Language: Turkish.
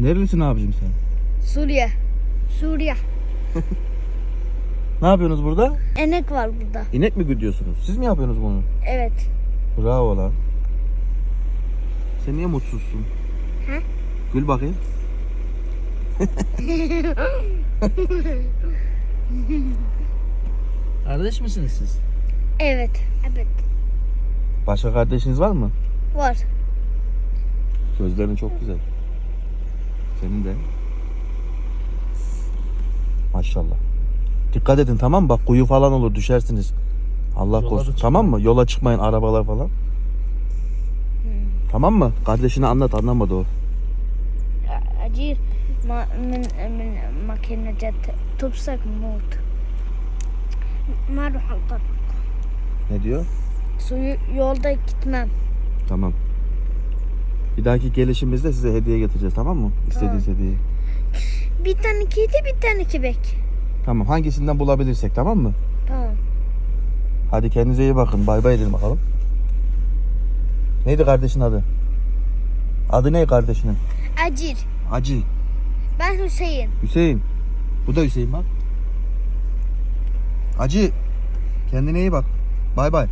Nerelisin abicim sen? Suriye. Suriye. Ne yapıyorsunuz burada? Enek var burada. İnek mi güdüyorsunuz? Siz mi yapıyorsunuz bunu? Evet. Bravo lan. Sen niye mutsuzsun? He? Gül bakayım. Kardeş misiniz siz? Evet. Evet. Başka kardeşiniz var mı? Var. Gözlerin çok güzel. Senin de. Maşallah. Dikkat edin tamam mı? Bak kuyu falan olur düşersiniz. Allah Yola korusun. Tamam mı? Yola çıkmayın arabalar falan. Tamam mı? Kardeşine anlat anlamadı o. Acil ma min min makinede tutsak mut. Maruh Ne diyor? Suyu yolda gitmem. Tamam. Bir dahaki gelişimizde size hediye getireceğiz tamam mı? İstediğiniz hediyeyi. Bir tane kedi bir tane kebek. Tamam hangisinden bulabilirsek tamam mı? Tamam. Hadi kendinize iyi bakın. Bay bay edin bakalım. Neydi kardeşin adı? Adı ne kardeşinin? Acir. Hacı. Ben Hüseyin. Hüseyin. Bu da Hüseyin bak. Hacı. Kendine iyi bak. Bay bay.